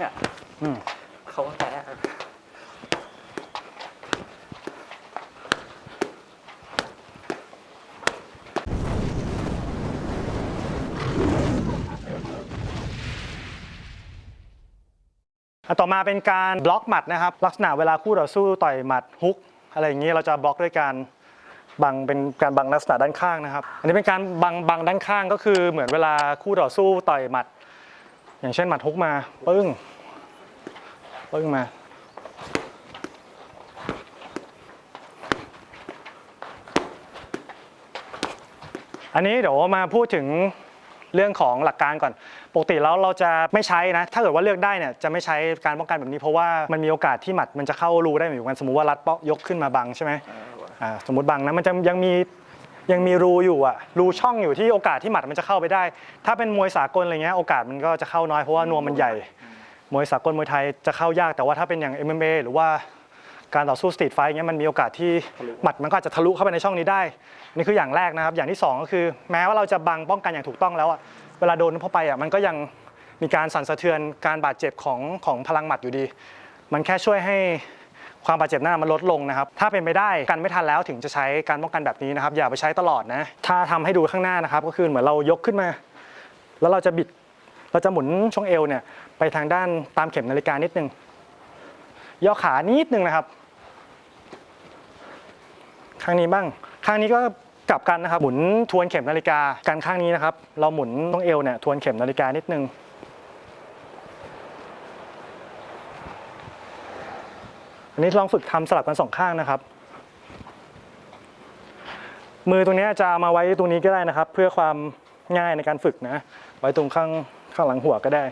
เนี่ยอืมเขาก็แพ้อะอะต่อมาเป็นการบล็อกหมัดนะครับ ลักษณะเวลาคู่ต่อสู้ต่อยหมัดฮุก อะไรอย่างนี้เราจะบล็อกด้วยการบังเป็นการบังลักษณะด้านข้างนะครับ อันนี้เป็นการบังบังด้านข้างก็คือเหมือนเวลาคู่ต่อสู้ต่อยหมัด อย่างเช่นหมัดฮุกมา ปึ้ง ปึ้งมา อันนี้เดี๋ยวมาพูดถึงเรื่องของหลักการก่อน ปกติแล้วเราจะไม่ใช้นะ ถ้าเกิดว่าเลือกได้เนี่ยจะไม่ใช้การป้องกันแบบนี้เพราะว่ามันมีโอกาสที่หมัดมันจะเข้ารูได้เหมือนกัน สมมุติว่ารัดเปาะยกขึ้นมาบังใช่ไหมสมมติบังนะมันจะยังมี ยังมีรูอยู่อะรูช่องอยู่ที่โอกาสที่หมัดมันจะเข้าไปได้ ถ้าเป็นมวยสากลอะไรเงี้ยโอกาสมันก็จะเข้าน้อยเพราะว่านวมมันใหญ่ มวยสากลมวยไทยจะเข้ายากแต่ว่าถ้าเป็นอย่าง MMA หรือว่าการต่อสู้สตรีทไฟท์เงี้ยมันมีโอกาสที่หมัดมันก็อาจจะทะลุเข้าไปในช่องนี้ได้ นี่คืออย่างแรกนะครับ อย่างที่สองก็คือ แม้ว่าเราจะบังป้องกันอย่างถูกต้องแล้วอะเวลาโดนเข้าไปอะมันก็ยังมีการสั่นสะเทือนการบาดเจ็บของของพลังหมัดอยู่ดี มันแค่ช่วยให้ ความบาดเจ็บหน้ามันลดลงนะครับ ถ้าเป็นไปได้กันไม่ทันแล้วถึงจะใช้การป้องกันแบบนี้นะครับ อย่าไปใช้ตลอดนะ ถ้าทำให้ดูข้างหน้านะครับ ก็คือเหมือนเรายกขึ้นมา แล้วเราจะบิด เราจะหมุนช่วงเอวเนี่ยไปทางด้านตามเข็มนาฬิกานิดนึง ย่อขานิดนึงนะครับ ข้างนี้บ้าง ข้างนี้ก็กลับกันนะครับ หมุนทวนเข็มนาฬิกากันข้างนี้นะครับ เราหมุนตรงเอวเนี่ยทวนเข็มนาฬิกานิดนึง นนี้ลองฝึกทำสลับกันสองข้างนะครับ มือตรงนี้จะเอามาไว้ตรงนี้ก็ได้นะครับ เพื่อความง่ายในการฝึกนะ ไว้ตรงข้างข้างหลังหัวก็ได้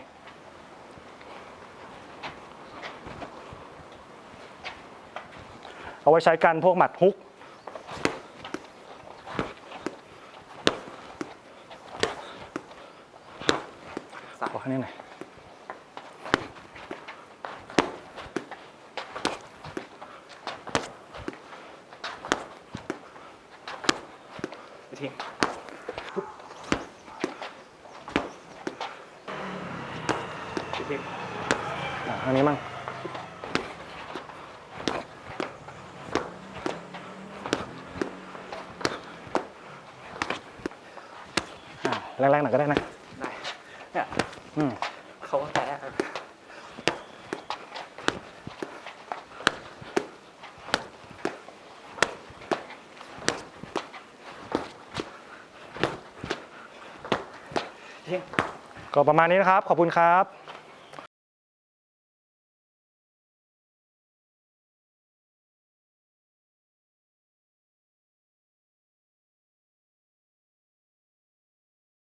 เอาไว้ใช้กันพวกหมัดฮุกขอข้างนี้หน่อย ทิ้งไปทิ้งอะอันนี้มั่งอะแรงๆหน่อยก็ได้นะ ได้เนี่ยอืมเขาก็แพ้อะทิ้ง ก็ประมาณนี้นะครับ ขอบคุณครับ